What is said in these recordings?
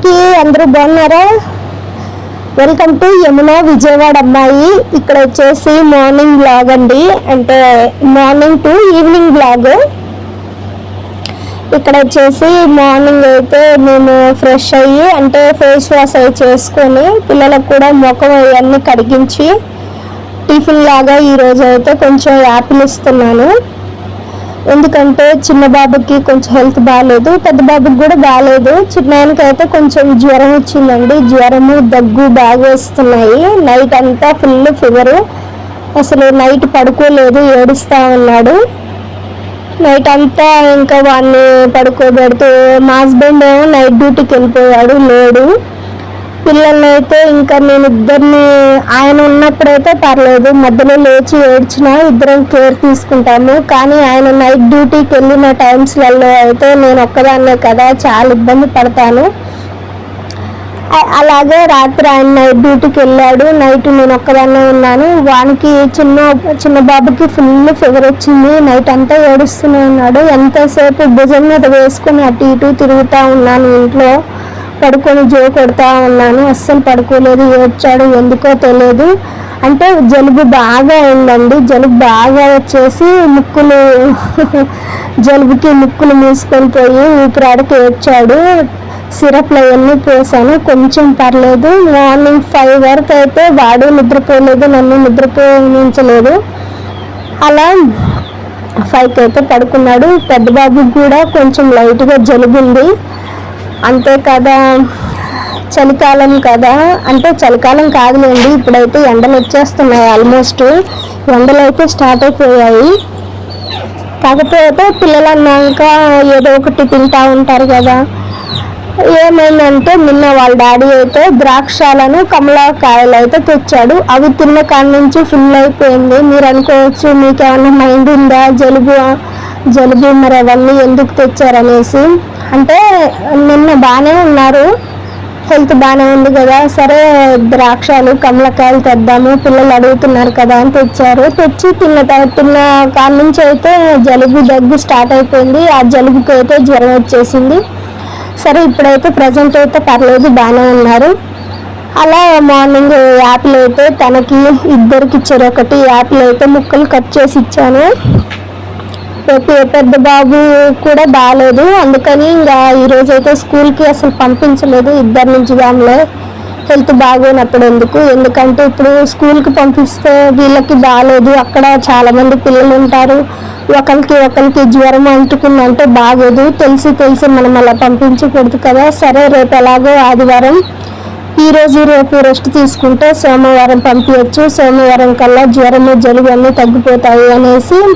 అందరికీ అందరూ బాగున్నారా? వెల్కమ్ టు యమున విజయవాడ అమ్మాయి. ఇక్కడ వచ్చేసి మార్నింగ్ బ్లాగ్ అండి. అంటే మార్నింగ్ టు ఈవినింగ్ బ్లాగ్ ఇక్కడ వచ్చేసి మార్నింగ్ అయితే మేము ఫ్రెష్ అయ్యి అంటే ఫేస్ వాష్ అయి చేసుకొని పిల్లలకు కూడా ముఖం అవన్నీ కడిగించి టిఫిన్ లాగా ఈరోజు అయితే కొంచెం యాపిల్ ఇస్తున్నాను ఎందుకంటే చిన్న బాబుకి కొంచెం హెల్త్ బాగాలేదు పెద్ద బాబుకి కూడా బాగాలేదు చిన్నాయనకి అయితే కొంచెం జ్వరం వచ్చిందండి. జ్వరము దగ్గు బాగా వస్తున్నాయి. నైట్ అంతా ఫుల్ ఫీవరు అసలు నైట్ పడుకోలేదు ఏడుస్తూ ఉన్నాడు. నైట్ అంతా ఇంకా వాడిని పడుకోబెడుతూ మా హస్బెండ్ ఏమో నైట్ డ్యూటీకి వెళ్ళిపోయాడు లేడు. పిల్లల్ని అయితే ఇంకా నేను ఇద్దరిని ఆయన ఉన్నప్పుడైతే పర్లేదు మధ్యలో లేచి ఏడ్చినా ఇద్దరం కేర్ తీసుకుంటాము. కానీ ఆయన నైట్ డ్యూటీకి వెళ్ళిన టైమ్స్లలో అయితే నేను ఒక్కదాన్నే కదా చాలా ఇబ్బంది పడతాను. అలాగే రాత్రి ఆయన నైట్ డ్యూటీకి వెళ్ళాడు. నైట్ నేను ఒక్కదాన్నే ఉన్నాను. వానికి చిన్న చిన్న బాబుకి ఫుల్ ఫీవర్ వచ్చింది. నైట్ అంతా ఏడుస్తూనే ఉన్నాడు. ఎంతసేపు భుజం మీద వేసుకుని అటు ఇటు తిరుగుతూ ఉన్నాను ఇంట్లో. పడుకొని జో కొడతా ఉన్నాను అస్సలు పడుకోలేదు ఏడ్చాడు ఎందుకో తెలియదు అంటే జలుబు బాగా అయిందండి. జలుబు బాగా వచ్చేసి ముక్కులు జలుబుకి ముక్కులు మూసుకొని పోయి ఊపిరాడికి ఏడ్చాడు. సిరప్లు అవన్నీ పోసాను. కొంచెం పర్లేదు. మార్నింగ్ ఫైవ్ వరకు అయితే వాడు నిద్రపోలేదు నన్ను నిద్రపోయించలేదు అలా ఫైవ్కి అయితే పడుకున్నాడు. పెద్ద బాబుకి కూడా కొంచెం లైట్గా జలుబుంది అంతే కదా చలికాలం కదా. అంటే చలికాలం కాదులేండి ఇప్పుడైతే ఎండలు వచ్చేస్తున్నాయి ఆల్మోస్ట్. ఎండలు అయితే స్టార్ట్ అయిపోయాయి. కాకపోతే పిల్లలు అన్నాక ఏదో ఒకటి తింటా ఉంటారు కదా. ఏమైందంటే నిన్న వాళ్ళ డాడీ అయితే ద్రాక్షాలను కమలాకాయలు అయితే తెచ్చాడు. అవి తిన్న కాడి నుంచి ఫుల్ అయిపోయింది. మీరు అనుకోవచ్చు మీకేమన్నా మైండ్ ఉందా? జలుబు జలుబు మరి అవన్నీ ఎందుకు తెచ్చారనేసి. అంటే నిన్న బాగానే ఉన్నారు. హెల్త్ బాగానే ఉంది కదా. సరే ద్రాక్షాలు కమలకాయలు తెద్దాము పిల్లలు అడుగుతున్నారు కదా అని తెచ్చారు. తెచ్చి తిన్న తిన్న కాడ నుంచి అయితే జలుబు దగ్గు స్టార్ట్ అయిపోయింది. ఆ జలుబుకి అయితే జ్వరం వచ్చేసింది. సరే ఇప్పుడైతే ప్రజెంట్ అయితే పర్లేదు బాగానే ఉన్నారు. అలా మార్నింగ్ యాపిల్ అయితే తనకి ఇద్దరికి ఇచ్చారు. ఒకటి యాపిల్ అయితే ముక్కలు కట్ చేసి ఇచ్చాను. పెద్ద- పెద్ద బాబు కూడా బాగాలేదు అందుకని ఇంకా ఈరోజు అయితే స్కూల్కి అసలు పంపించలేదు. ఇద్దరు నుంచి దానిలో హెల్త్ బాగోనప్పుడు ఎందుకు? ఎందుకంటే ఇప్పుడు స్కూల్కి పంపిస్తే వీళ్ళకి బాగాలేదు అక్కడ చాలామంది పిల్లలు ఉంటారు. ఒకరికి ఒకరికి జ్వరం అంటుకుందంటే బాగోదు. తెలిసి తెలిసి మనం అలా పంపించకూడదు కదా. సరే రేపు ఎలాగో ఆదివారం ఈరోజు రేపు రెస్ట్ తీసుకుంటే సోమవారం పంపించచ్చు సోమవారం కల్లా జ్వరము జలుబు అన్నీ తగ్గిపోతాయి అనేసి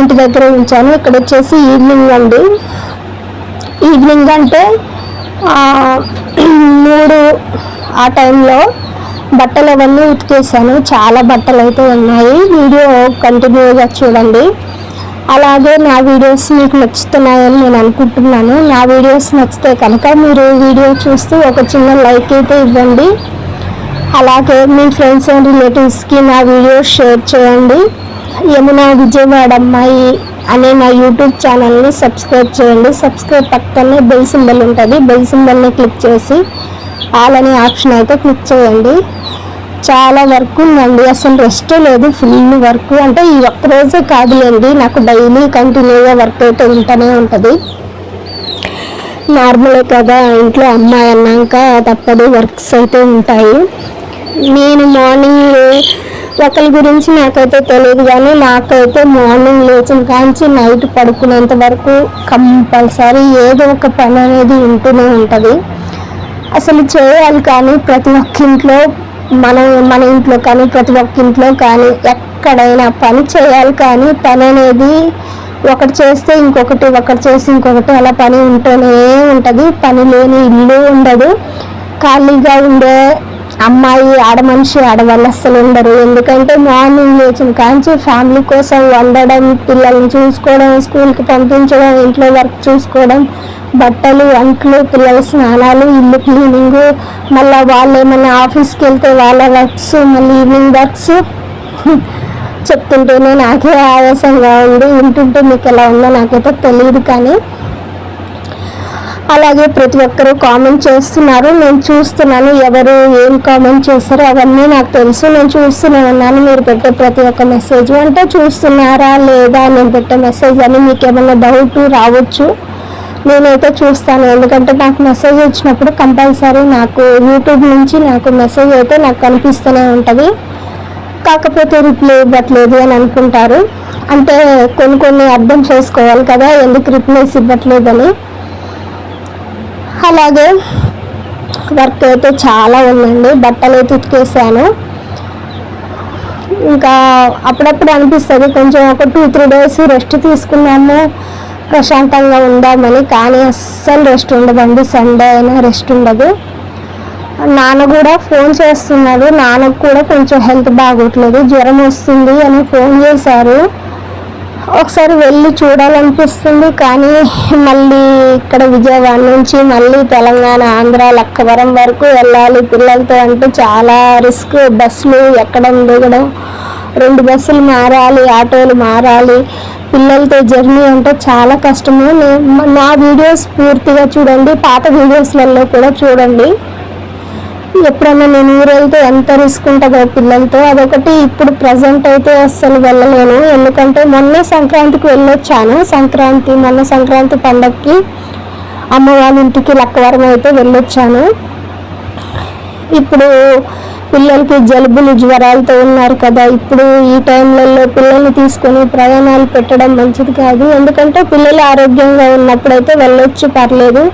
ఇంటి దగ్గర ఉంచాను. ఇక్కడ వచ్చేసి ఈవినింగ్ అండి. ఈవినింగ్ అంటే మూడు ఆ టైంలో బట్టలు అవన్నీ ఉతికేసాను. చాలా బట్టలు అయితే ఉన్నాయి. వీడియో కంటిన్యూగా చూడండి. అలాగే నా వీడియోస్ మీకు నచ్చుతున్నాయని నేను అనుకుంటున్నాను. నా వీడియోస్ నచ్చితే కనుక మీరు వీడియో చూస్తూ ఒక చిన్న లైక్ అయితే ఇవ్వండి. అలాగే మీ ఫ్రెండ్స్ అండ్ రిలేటివ్స్కి నా వీడియోస్ షేర్ చేయండి. యమున విజయవాడ అమ్మాయి అనే నా యూట్యూబ్ ఛానల్ని సబ్స్క్రైబ్ చేయండి. సబ్స్క్రైబ్ పక్కనే బెల్ సింబల్ ఉంటుంది. బెల్ సింబల్ని క్లిక్ చేసి ఆల్ అనే ఆప్షన్ అయితే క్లిక్ చేయండి. చాలా వర్క్ ఉందండి. అసలు రెస్ట్ లేదు. Full work. అంటే ఈ ఒక్క రోజే కాదులేండి. నాకు డైలీ కంటిన్యూగా వర్క్ అయితే ఉంటూనే ఉంటుంది. నార్మలే కదా ఇంట్లో అమ్మాయి అన్నాక తప్పదు. వర్క్స్ అయితే ఉంటాయి. నేను మార్నింగ్ ఒకరి గురించి నాకైతే తెలియదు కానీ నాకైతే మార్నింగ్ లేచిన కాంచి నైట్ పడుకునేంత వరకు కంపల్సరీ ఏదో ఒక పని అనేది ఉంటూనే ఉంటుంది. అసలు చేయాలి కానీ ప్రతి ఒక్క ఇంట్లో మన మన ఇంట్లో కానీ ప్రతి ఒక్క ఇంట్లో కానీ ఎక్కడైనా పని చేయాలి కానీ పని అనేది ఒకటి చేస్తే ఇంకొకటి ఒకటి చేస్తే ఇంకొకటి అలా పని ఉంటూనే ఉంటుంది. పని లేని ఇల్లు ఉండదు. ఖాళీగా ఉండే అమ్మాయి ఆడమనిషి ఆడవాళ్ళు అస్సలు ఉండరు. ఎందుకంటే మార్నింగ్ లేచిన కాంచి ఫ్యామిలీ కోసం వండడం పిల్లల్ని చూసుకోవడం స్కూల్కి పంపించడం ఇంట్లో వర్క్ చూసుకోవడం బట్టలు అంట్లు పిల్లల స్నానాలు ఇల్లు క్లీనింగ్ మళ్ళీ వాళ్ళు ఏమైనా ఆఫీస్కి వెళ్తే వాళ్ళ వర్క్స్ మళ్ళీ ఈవినింగ్ వర్క్స్ చెప్తుంటేనే నాకే ఆయాసంగా ఉంది. వింటుంటే మీకు ఎలా ఉందో నాకైతే తెలియదు కానీ అలాగే ప్రతి ఒక్కరూ కామెంట్ చేస్తున్నారు. నేను చూస్తున్నాను ఎవరు ఏం కామెంట్ చేస్తారో అవన్నీ నాకు తెలుసు. నేను చూస్తూనే ఉన్నాను. మీరు పెట్టే ప్రతి ఒక్క మెసేజ్ అంటే చూస్తున్నారా లేదా నేను పెట్టే మెసేజ్ అని మీకు ఏమైనా డౌట్ రావచ్చు. నేనైతే చూస్తాను. ఎందుకంటే నాకు మెసేజ్ వచ్చినప్పుడు కంపల్సరీ నాకు యూట్యూబ్ నుంచి నాకు మెసేజ్ అయితే నాకు కనిపిస్తూనే ఉంటుంది. కాకపోతే రిప్లై ఇవ్వట్లేదు అని అనుకుంటారు. అంటే కొన్ని కొన్ని అర్థం చేసుకోవాలి కదా. ఎందుకు రిప్లైస్ ఇవ్వట్లేదని. అలాగే వర్క్ అయితే చాలా ఉందండి. బట్టలు అయితే ఉతికేసాను. ఇంకా అప్పుడప్పుడు అనిపిస్తుంది కొంచెం ఒక టూ త్రీ డేస్ రెస్ట్ తీసుకున్నాము. ప్రశాంతంగా ఉందామని కానీ అస్సలు రెస్ట్ ఉండదండి. సండే అయినా రెస్ట్ ఉండదు. నాన్న కూడా ఫోన్ చేస్తున్నాడు. నాన్నకు కూడా కొంచెం హెల్త్ బాగోట్లేదు. జ్వరం వస్తుంది అని ఫోన్ చేశారు. ఒకసారి వెళ్ళి చూడాలనిపిస్తుంది కానీ మళ్ళీ ఇక్కడ విజయవాడ నుంచి మళ్ళీ తెలంగాణ ఆంధ్ర లక్కవరం వరకు వెళ్ళాలి పిల్లలతో అంటే చాలా రిస్క్ బస్సులు ఎక్కడం దిగడం రెండు బస్సులు మారాలి ఆటోలు మారాలి. పిల్లలతో జర్నీ అంటే చాలా కష్టము. నా వీడియోస్ పూర్తిగా చూడండి పాత వీడియోస్లలో కూడా చూడండి. ఎప్పుడైనా నేను ఊరు వెళ్తే ఎంత రిస్క్ ఉంటుందో పిల్లలతో అదొకటి ఇప్పుడు ప్రజెంట్ అయితే అస్సలు వెళ్ళలేను. ఎందుకంటే మొన్న సంక్రాంతికి వెళ్ళొచ్చాను. సంక్రాంతి మొన్న సంక్రాంతి పండగకి అమ్మ వాళ్ళ ఇంటికి లక్కవరం అయితే వెళ్ళొచ్చాను. ఇప్పుడు పిల్లలకి జలుబులు జ్వరాలతో ఉన్నారు కదా. ఇప్పుడు ఈ టైంలలో పిల్లల్ని తీసుకొని ప్రయాణాలు పెట్టడం మంచిది కాదు. ఎందుకంటే పిల్లలు ఆరోగ్యంగా ఉన్నప్పుడైతే వెళ్ళొచ్చు పర్లేదు.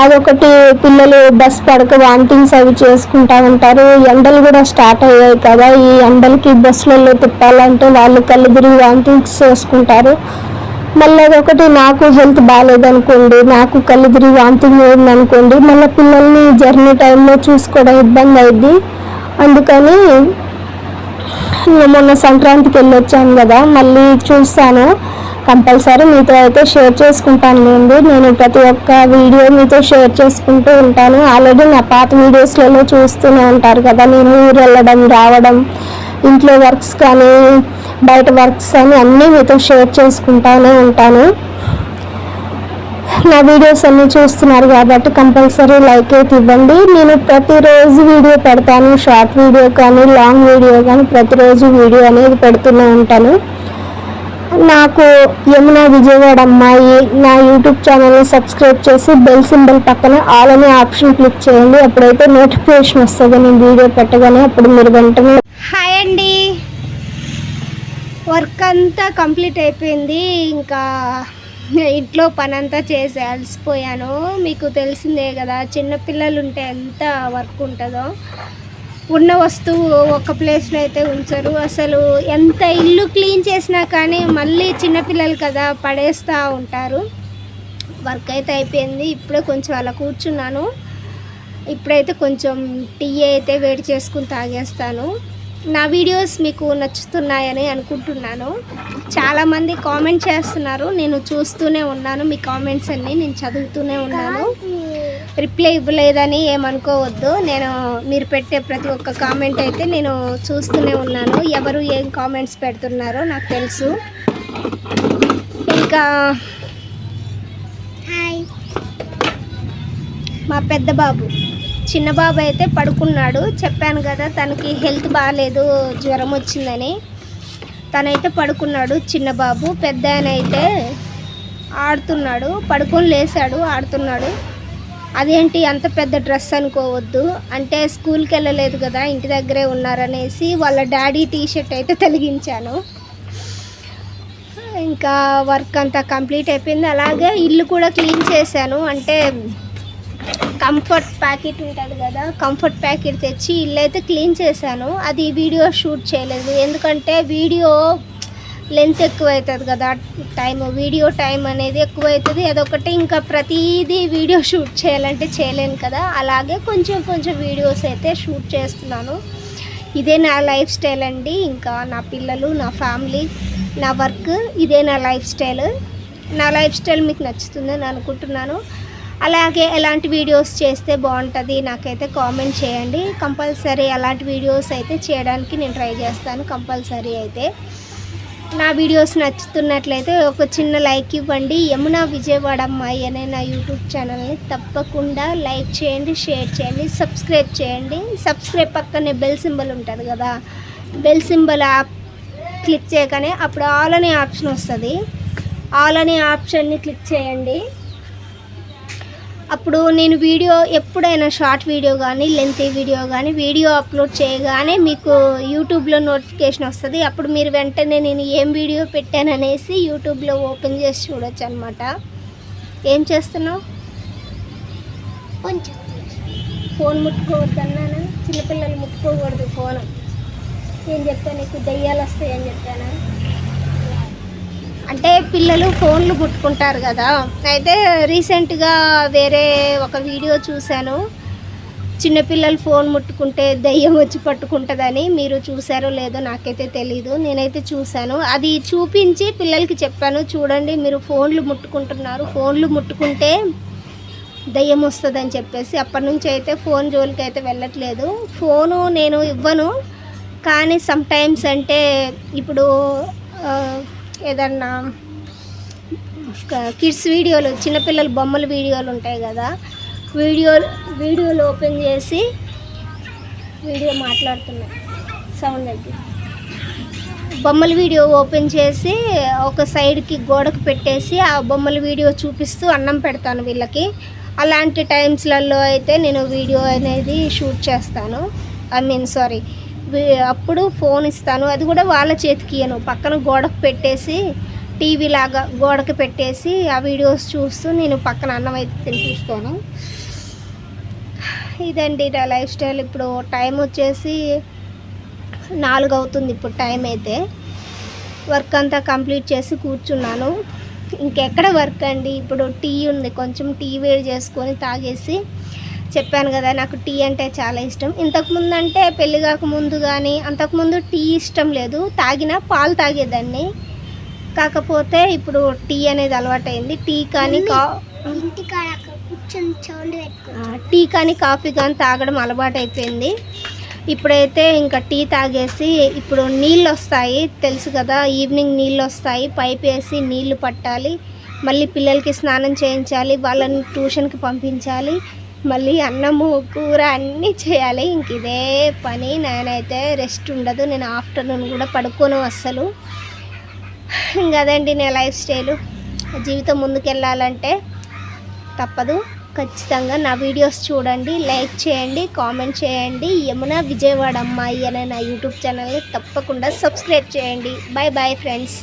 అదొకటి పిల్లలు బస్ పడక వామిటింగ్స్ అవి చేసుకుంటా ఉంటారు. ఎండలు కూడా స్టార్ట్ అయ్యాయి కదా. ఈ ఎండలకి బస్సులలో తిప్పాలంటే వాళ్ళు కళ్ళు తిరిగి వామిటింగ్స్ చేసుకుంటారు. మళ్ళీ అదొకటి నాకు హెల్త్ బాగాలేదనుకోండి నాకు కళ్ళు తిరిగి వామిటింగ్ అయిందనుకోండి మళ్ళీ పిల్లల్ని జర్నీ టైంలో చూసుకోవడం ఇబ్బంది అయింది అందుకని మొన్న సంక్రాంతికి వెళ్ళొచ్చాను కదా మళ్ళీ చూస్తాను కంపల్సరీ మీతో అయితే షేర్ చేసుకుంటాను లేండి నేను ప్రతి ఒక్క వీడియో మీతో షేర్ చేసుకుంటూ ఉంటాను. ఆల్రెడీ నా పాత వీడియోస్లలో చూస్తూనే ఉంటారు కదా. నేను ఊరు వెళ్ళడం రావడం ఇంట్లో వర్క్స్ కానీ బయట వర్క్స్ అని అన్నీ మీతో షేర్ చేసుకుంటానే ఉంటాను. నా వీడియోస్ అన్నీ చూస్తున్నారు కాబట్టి కంపల్సరీ లైక్ అయితే ఇవ్వండి. నేను ప్రతిరోజు వీడియో పెడతాను. షార్ట్ వీడియో కానీ లాంగ్ వీడియో కానీ ప్రతిరోజు వీడియో అనేది పెడుతూనే ఉంటాను. నాకు యమున విజయవాడ అమ్మాయి నా యూట్యూబ్ ఛానల్ని సబ్స్క్రైబ్ చేసి బెల్ సింబల్ పక్కన ఆల్ అనే ఆప్షన్ క్లిక్ చేయండి. అప్పుడైతే నోటిఫికేషన్ వస్తుంది. నేను వీడియో పెట్టగానే అప్పుడు మీరు వెంటనే హాయ్ అండి. వర్క్ అంతా కంప్లీట్ అయిపోయింది. ఇంకా ఇంట్లో పని అంతా చేసి అలసిపోయాను. మీకు తెలిసిందే కదా చిన్నపిల్లలు ఉంటే ఎంత వర్క్ ఉంటుందో. ఉన్న వస్తువు ఒక ప్లేస్లో అయితే ఉంచరు. అసలు ఎంత ఇల్లు క్లీన్ చేసినా కానీ మళ్ళీ చిన్నపిల్లలు కదా పడేస్తూ ఉంటారు. వర్క్ అయితే అయిపోయింది. ఇప్పుడే కొంచెం అలా కూర్చున్నాను. ఇప్పుడైతే కొంచెం టీ అయితే వేడి చేసుకుని తాగేస్తాను. నా వీడియోస్ మీకు నచ్చుతున్నాయని అనుకుంటున్నాను. చాలామంది కామెంట్ చేస్తున్నారు. నేను చూస్తూనే ఉన్నాను. మీ కామెంట్స్ అన్నీ నేను చదువుతూనే ఉన్నాను. రిప్లై ఇవ్వలేదని ఏమనుకోవద్దు. నేను మీరు పెట్టే ప్రతి ఒక్క కామెంట్ అయితే నేను చూస్తూనే ఉన్నాను. ఎవరు ఏం కామెంట్స్ పెడుతున్నారో నాకు తెలుసు. ఇంకా హాయ్. మా పెద్ద బాబు చిన్న బాబు అయితే పడుకున్నాడు. చెప్పాను కదా తనకి హెల్త్ బాగాలేదు జ్వరం వచ్చిందని. తనైతే పడుకున్నాడు చిన్న బాబు. పెద్ద ఆయన అయితే ఆడుతున్నాడు పడుకొని లేచాడు ఆడుతున్నాడు. అదేంటి అంత పెద్ద డ్రెస్ అనుకోవద్దు. అంటే స్కూల్కి వెళ్ళలేదు కదా ఇంటి దగ్గరే ఉన్నారనేసి వాళ్ళ డాడీ టీ షర్ట్ అయితే తొలగించాను. ఇంకా వర్క్ అంతా కంప్లీట్ అయిపోయింది. అలాగే ఇల్లు కూడా క్లీన్ చేశాను. అంటే కంఫర్ట్ ప్యాకెట్ ఉంటుంది కదా కంఫర్ట్ ప్యాకెట్ తెచ్చి ఇల్లు అయితే క్లీన్ చేశాను. అది వీడియో షూట్ చేయలేదు. ఎందుకంటే వీడియో లెంత్ ఎక్కువ అవుతుంది కదా టైం వీడియో టైం అనేది ఎక్కువ అవుతుంది అదొకటి ఇంకా ప్రతిదీ వీడియో షూట్ చేయాలంటే చేయలేను కదా. అలాగే కొంచెం కొంచెం వీడియోస్ అయితే షూట్ చేస్తున్నాను. ఇదే నా లైఫ్ స్టైల్ అండి. ఇంకా నా పిల్లలు నా ఫ్యామిలీ నా వర్క్ ఇదే నా లైఫ్ స్టైల్ నా లైఫ్ స్టైల్ మీకు నచ్చుతుందని అనుకుంటున్నాను. అలాగే ఎలాంటి వీడియోస్ చేస్తే బాగుంటుంది నాకైతే కామెంట్ చేయండి. కంపల్సరీ అలాంటి వీడియోస్ అయితే చేయడానికి నేను ట్రై చేస్తాను కంపల్సరీ అయితే. నా వీడియోస్ నచ్చుతున్నట్లయితే ఒక చిన్న లైక్ ఇవ్వండి. యమున విజయవాడ అమ్మాయి అనే నా యూట్యూబ్ ఛానల్ని తప్పకుండా లైక్ చేయండి షేర్ చేయండి సబ్స్క్రైబ్ చేయండి. సబ్స్క్రైబ్ పక్కనే బెల్ సింబల్ ఉంటుంది కదా బెల్ సింబల్ యాప్ క్లిక్ చేయగానే అప్పుడు ఆల్ అనే ఆప్షన్ వస్తుంది. ఆల్ అనే ఆప్షన్ని క్లిక్ చేయండి. అప్పుడు నేను వీడియో ఎప్పుడైనా షార్ట్ వీడియో కానీ లెంతీ వీడియో కానీ వీడియో అప్లోడ్ చేయగానే మీకు యూట్యూబ్లో నోటిఫికేషన్ వస్తుంది. అప్పుడు మీరు వెంటనే నేను ఏం వీడియో పెట్టాననేసి యూట్యూబ్లో ఓపెన్ చేసి చూడొచ్చు అనమాట ఏం చేస్తున్నావు? కొంచెం ఫోన్ ముట్టుకోవద్దన్నానా? చిన్నపిల్లలు ముట్టుకోకూడదు ఫోన్. ఏం చెప్పాను నీకు? దయ్యాలు వస్తాయని చెప్పానా? అంటే పిల్లలు ఫోన్లు ముట్టుకుంటారు కదా. అయితే రీసెంట్గా వేరే ఒక వీడియో చూశాను. చిన్నపిల్లలు ఫోన్ ముట్టుకుంటే దయ్యం వచ్చి పట్టుకుంటుందని. మీరు చూసారో లేదో నాకైతే తెలీదు. నేనైతే చూశాను. అది చూపించి పిల్లలకి చెప్పాను. చూడండి మీరు ఫోన్లు ముట్టుకుంటున్నారు. ఫోన్లు ముట్టుకుంటే దయ్యం వస్తుందని చెప్పేసి అప్పటి నుంచి అయితే ఫోన్ జోలికి అయితే వెళ్ళట్లేదు. ఫోను నేను ఇవ్వను. కానీ సమ్టైమ్స్ అంటే ఇప్పుడు ఏదన్నా కిడ్స్ వీడియోలు చిన్నపిల్లల బొమ్మల వీడియోలు ఉంటాయి కదా వీడియో వీడియోలు ఓపెన్ చేసి వీడియో మాట్లాడుతున్నా సౌండ్ దగ్గర బొమ్మల వీడియో ఓపెన్ చేసి ఒక సైడ్కి గోడకు పెట్టేసి ఆ బొమ్మల వీడియో చూపిస్తూ అన్నం పెడతాను వీళ్ళకి. అలాంటి టైమ్స్లలో అయితే నేను వీడియో అనేది షూట్ చేస్తాను. ఐ మీన్ సారీ అప్పుడు ఫోన్ ఇస్తాను. అది కూడా వాళ్ళ చేతికి ఇయ్యను. పక్కన గోడకు పెట్టేసి టీవీ లాగా గోడకు పెట్టేసి ఆ వీడియోస్ చూస్తూ నేను పక్కన అన్నం అయితే తినిపిస్తాను. ఇదండి నా లైఫ్ స్టైల్. ఇప్పుడు టైం వచ్చేసి నాలుగు అవుతుంది ఇప్పుడు టైం అయితే. వర్క్ అంతా కంప్లీట్ చేసి కూర్చున్నాను. ఇంకెక్కడ వర్క్ అండి? ఇప్పుడు టీ ఉంది. కొంచెం టీ వేడి చేసుకొని తాగేసి చెప్పాను కదా నాకు టీ అంటే చాలా ఇష్టం. ఇంతకుముందు అంటే పెళ్ళి కాక ముందు కానీ అంతకుముందు టీ ఇష్టం లేదు. తాగిన పాలు తాగేదాన్ని. కాకపోతే ఇప్పుడు టీ అనేది అలవాటైంది. టీ కానీ కా టీ కానీ కాఫీ కానీ తాగడం అలవాటు అయిపోయింది ఇప్పుడైతే ఇంకా టీ తాగేసి ఇప్పుడు నీళ్ళు వస్తాయి. తెలుసు కదా ఈవినింగ్ నీళ్ళు వస్తాయి. పైప్ వేసి నీళ్ళు పట్టాలి. మళ్ళీ పిల్లలకి స్నానం చేయించాలి. వాళ్ళని ట్యూషన్కి పంపించాలి. మళ్ళీ అన్నము కూర అన్నీ చేయాలి. ఇంక ఇదే పని. నేనైతే రెస్ట్ ఉండదు. నేను ఆఫ్టర్నూన్ కూడా పడుకోను అస్సలు. ఇంకా అదండి నా లైఫ్ స్టైలు. జీవితం ముందుకెళ్ళాలంటే తప్పదు. ఖచ్చితంగా నా వీడియోస్ చూడండి లైక్ చేయండి కామెంట్ చేయండి. యమున విజయవాడ అమ్మాయి అనే నా యూట్యూబ్ ఛానల్ని తప్పకుండా సబ్స్క్రైబ్ చేయండి. Bye bye friends.